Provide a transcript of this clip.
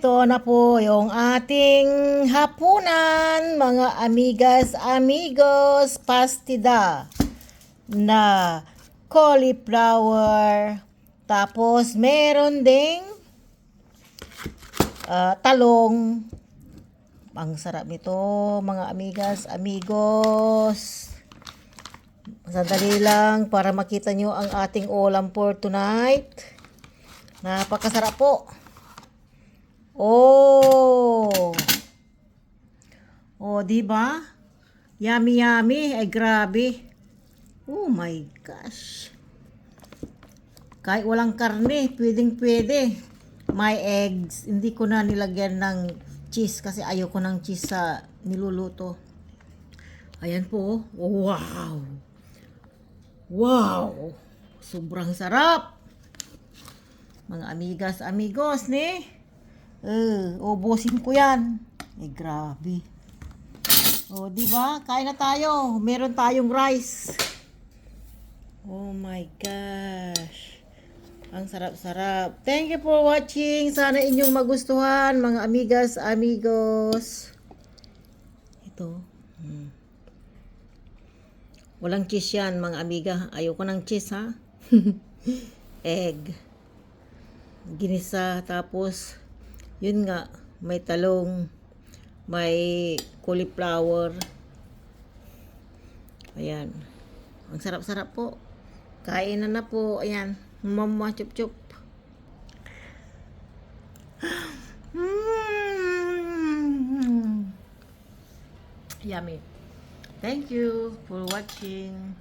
Ito na po yung ating hapunan, mga amigas, amigos, pastida na cauliflower. Tapos meron ding ah, talong. Ang sarap nito, mga amigas, amigos. Sandali lang para makita nyo ang ating ulam for tonight. Napakasarap po. Oh. Oh, di ba? Yummy yummy. Ay grabe. Oh my gosh. Kahit walang karne, pwedeng pwede. May eggs. Hindi ko na nilagyan ng cheese kasi ayoko ng cheese sa niluluto. Ayan po. Oh, wow. Wow. Sobrang sarap. Mga amigas, amigos, ni. Eh, ubusin ko yan. Eh, grabe. O, di ba? Kain na tayo. Meron tayong rice. Oh my gosh. Ang sarap-sarap. Thank you for watching. Sana inyong magustuhan, mga amigas, amigos. Ito. Hmm. Walang cheese yan, mga amiga. Ayoko ng cheese, ha? Egg. Ginisa, tapos, yun nga, may talong, may cauliflower. Ayan. Ang sarap-sarap po. Kain na na po. Ayan. Mama, chup chup. Mm. Yummy. Thank you for watching.